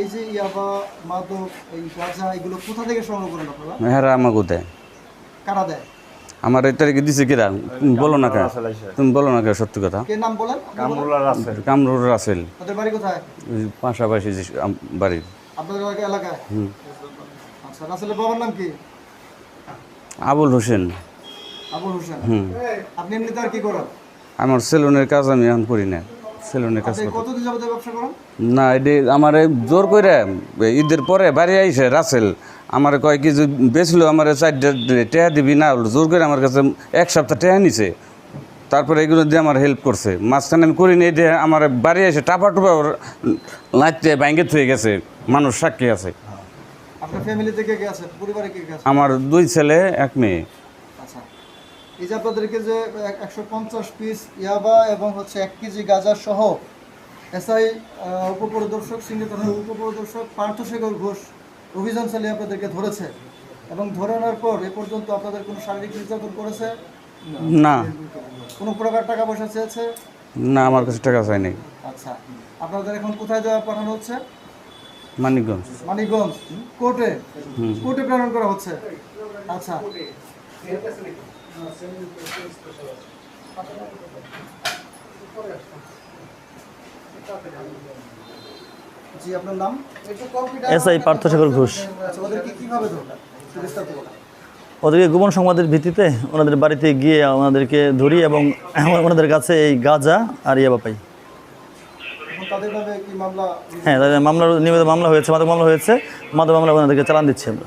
এই যে ইয়াবা মাদক এই গাঁজা এগুলো কোথা থেকে সংগ্রহ করেন আপনারা? আমাকে দেয় কারা দেয়? আমার এই তারিখে দিছে কিরা বলো না কে। তুমি বলো না কে সত্যি কথা। কে নাম বলেন। কামরুর রাসেল। ওদের বাড়ি কোথায়? ওই পাশাপাশি যে বাড়ির আপনাদের এলাকা- এলাকায়? আচ্ছা রাসেলের বাবার নাম কি? আবুল হোসেন। আবুল হোসেন। হুম। আপনি এমনিতে আর কি করেন? আমার সেলুনের কাজ আমি এখন করি না। সেলুনের কাজ করি না এটি আমার জোর করে ঈদের পরে বাড়ি আইসে রাসেল। আমার কয় কি যে বেচলো আমার চারটে টেহা দিবি না জোর করে আমার কাছে এক সপ্তাহ টেহা নিছে। তারপরে এগুলো দিয়ে আমার হেল্প করছে। মাঝখানে আমি করিনি এই দিয়ে আমার বাড়ি এসে টাপা টুপা লাইতে ব্যাঙ্গে থয়ে গেছে মানুষ সাক্ষী আছে? আমার দুই ছেলে এক মেয়ে। আচ্ছা। এই যে আপনাদেরকে যে একশো পঞ্চাশ পিস ইয়াবা এবং হচ্ছে এক কেজি গাজা সহ এসআই উপপরিদর্শক সিঙ্গি থানার উপপরিদর্শক পার্থশেখর ঘোষ অভিযান চালিয়ে আপনাদেরকে ধরেছে। এবং ধরে আনার পর এ পর্যন্ত আপনাদের কোনো শারীরিক নির্যাতন করেছে? না। কোনো প্রকার টাকা পয়সা চেয়েছে? না আমার কাছে টাকা চাই নাই। আচ্ছা আপনাদের এখন কোথায় দেওয়া পাঠানো হচ্ছে? মানিকগঞ্জ। মানিকগঞ্জ কোর্টে? কোর্টে প্রেরণ করা হচ্ছে? আচ্ছা। জি আপনার নাম? S I Parthasagar Ghosh. আচ্ছা ওদেরকে গোপন সংবাদের ভিত্তিতে ওনাদের বাড়িতে গিয়ে ওনাদেরকে ধরি এবং ওনাদের কাছে এই গাঁজা আর ইয়াবা পাই। হ্যাঁ তাদের মামলা নিয়মিত মামলা হয়েছে মাদক মামলা হয়েছে মাদক মামলা ওনাদেরকে চালান দিচ্ছি আমরা।